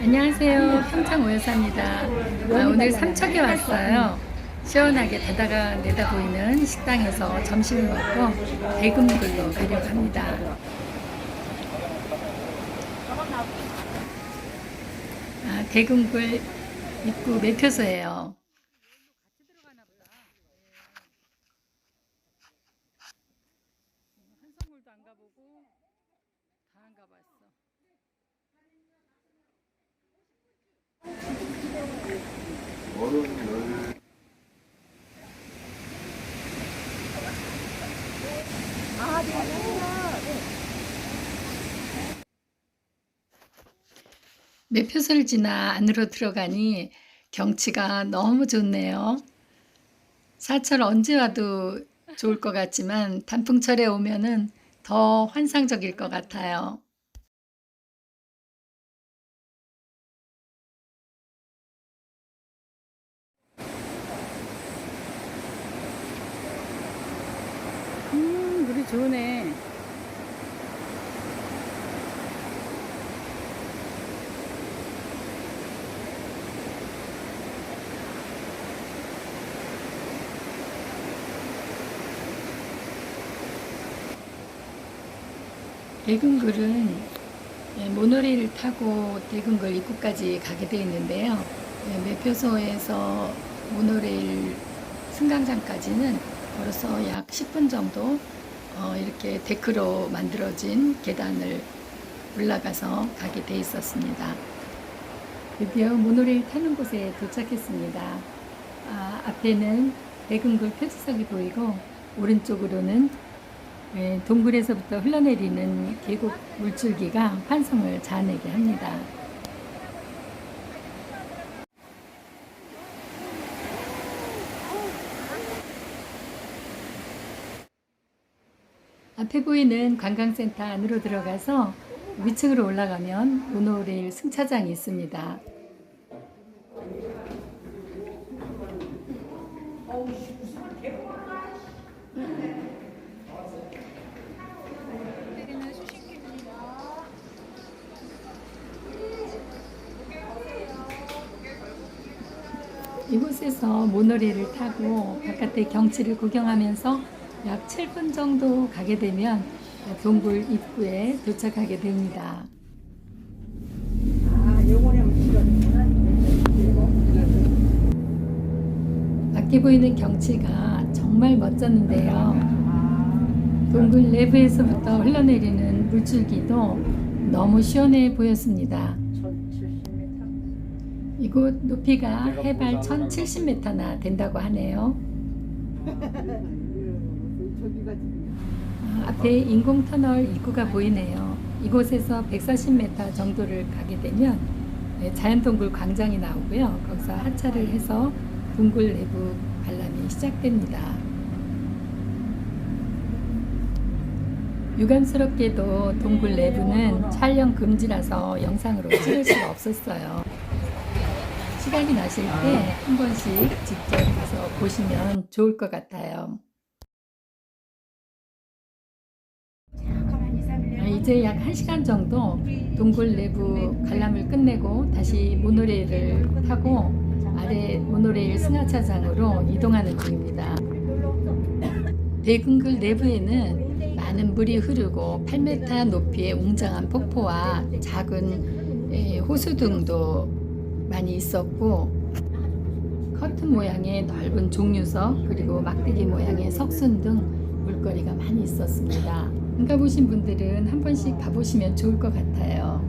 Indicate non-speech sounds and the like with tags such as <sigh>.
안녕하세요. 평창 오여사입니다. 아, 오늘 삼척에 왔어요. 시원하게 바다가 내다 보이는 식당에서 점심을 먹고 대금굴로 가려고 합니다. 아, 대금굴 입구 매표소예요. 한성물도 안 가보고 다 안 가봤어. 매표소를 지나 안으로 들어가니 경치가 너무 좋네요. 사철 언제 와도 좋을 것 같지만 단풍철에 오면은 더 환상적일 것 같아요. 좋네. 대금굴은 예, 모노레일을 타고 대금굴 입구까지 가게 되어 있는데요. 예, 매표소에서 모노레일 승강장까지는 걸어서 약 10분 정도 어, 이렇게 데크로 만들어진 계단을 올라가서 가게 돼 있었습니다. 드디어 모노레일 타는 곳에 도착했습니다. 아, 앞에는 대금굴 표지석이 보이고 오른쪽으로는 네, 동굴에서부터 흘러내리는 계곡 물줄기가 환성을 자아내게 합니다. 앞에 보이는 관광센터 안으로 들어가서 위층으로 올라가면 모노레일 승차장이 있습니다. 이곳에서 모노레일을 타고 바깥의 경치를 구경하면서 약 7분 정도 가게 되면 동굴 입구에 도착하게 됩니다. 밖에 보이는 경치가 정말 멋졌는데요. 동굴 내부에서부터 흘러내리는 물줄기도 너무 시원해 보였습니다. 이곳 높이가 해발 1070m나 된다고 하네요. <laughs> 아, 앞에 인공터널 입구가 보이네요. 이곳에서 140m 정도를 가게 되면 네, 자연동굴 광장이 나오고요. 거기서 하차를 해서 동굴 내부 관람이 시작됩니다. 유감스럽게도 동굴 내부는 촬영 금지라서 영상으로 찍을 수가 없었어요. 시간이 나실 때 한 번씩 직접 가서 보시면 좋을 것 같아요. 이제 약 1시간 정도 동굴 내부 관람을 끝내고 다시 모노레일을 타고 아래 모노레일 승하차장으로 이동하는 중입니다. 대금굴 내부에는 많은 물이 흐르고 8m 높이의 웅장한 폭포와 작은 에, 호수 등도 많이 있었고 커튼 모양의 넓은 종류석 그리고 막대기 모양의 석순 등 물거리가 많이 있었습니다. 안 가보신 분들은 한 번씩 가보시면 좋을 것 같아요.